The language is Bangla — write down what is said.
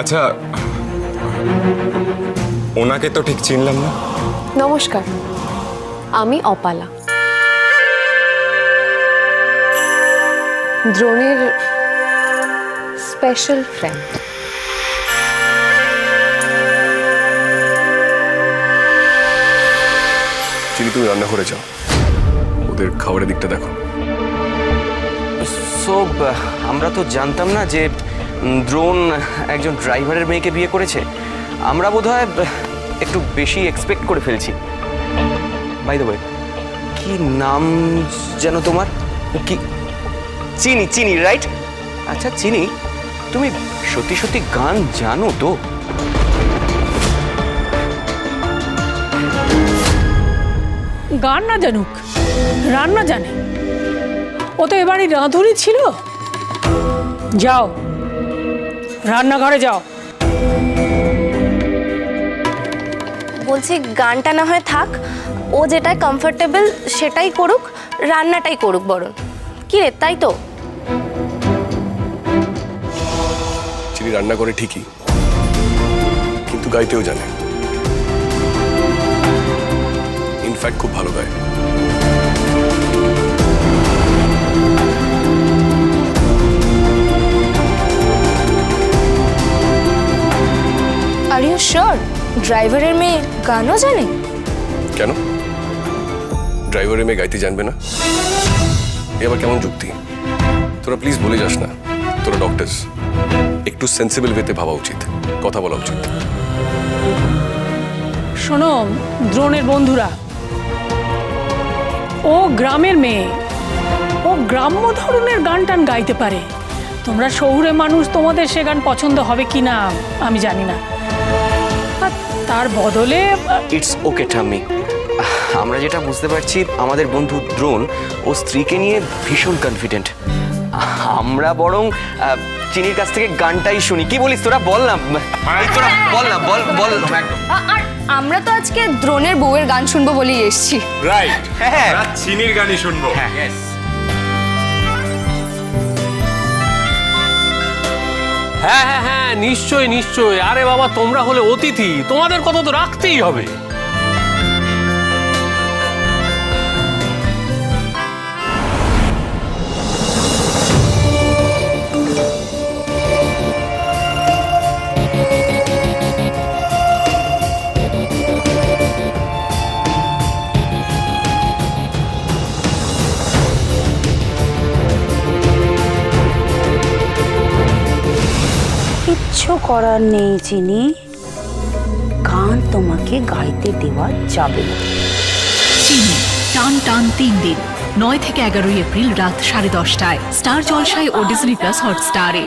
আচ্ছা ওনাকে তো ঠিক চিনলাম না। নমস্কার আমি অপালা। দ্রোণের স্পেশাল ফ্রেন্ড চিনি তুমি রান্না করে যাও। ওদের খাবারের দিকটা দেখো। সো আমরা তো জানতাম না যে দ্রোণ একজন ড্রাইভারের মেয়েকে বিয়ে করেছে। আমরা বোধহয় একটু বেশি এক্সপেক্ট করে ফেলছি। বাই দ্য ওয়ে কি নাম যেন তোমার? কি, চিনি চিনি রাইট আচ্ছা চিনি, তুমি সত্যি সত্যি গান জানো তো? গান না জানুক, রান্না জানে। ও তো এবারই রাঁধুনি ছিল। যাও। রান্নাঘরে যাও। বলছি গানটা না হয় থাক ও যেটাই কমফোর্টেবল সেটাই করুক রান্নাটাই করুক বরং। কি রে তাই তো? চিনি রান্না করে ঠিকই কিন্তু গাইতেও জানে। ইনফ্যাক্ট খুব ভালো গায়। শিওর ড্রাইভারের মেয়ে গানও জানে? কেন? ড্রাইভারের মেয়ে গাইতে জানবে না? এ আবার কেমন যুক্তি? তোরা প্লিজ বলে যাস না তোরা ডক্টরস একটু সেন্সিবল ওয়েতে ভাবা উচিত কথা বলা উচিত। শোনো দ্রোণের বন্ধুরা। ও গ্রামের মেয়ে ও গ্রাম্য ধরনের গান টান গাইতে পারে। তোমরা শহুরে মানুষ তোমাদের সে গান পছন্দ হবে কি না আমি জানি না। তার বদলে ইটস ওকে ঠাম্মি। আমরা যেটা বুঝতে পারছি আমাদের বন্ধু দ্রোণ ও স্ত্রীকে নিয়ে ভীষণ কনফিডেন্ট আমরা বরং চিনির কাছ থেকে গানটাই শুনি। কি বলিস তোরা? বল না। তোরা বল না বল বল আর আমরা তো আজকে দ্রোণের বউয়ের গান শুনব বলেই এসেছি। রাইট হ্যাঁ চিনির গানই শুনব। হ্যাঁ হ্যাঁ হ্যাঁ। নিশ্চয়ই নিশ্চয়ই আরে বাবা তোমরা হলে অতিথি। তোমাদের কথা তো রাখতেই হবে। কিচ্ছু করার নেই, চিনি। গান তোমাকে গাইতে দেওয়া যাবে না। চিনি, টান টান তিন দিন। নয় থেকে এগারোই এপ্রিল রাত সাড়ে দশটায়। স্টার জলসায় ও ডিজনি প্লাস হটস্টারে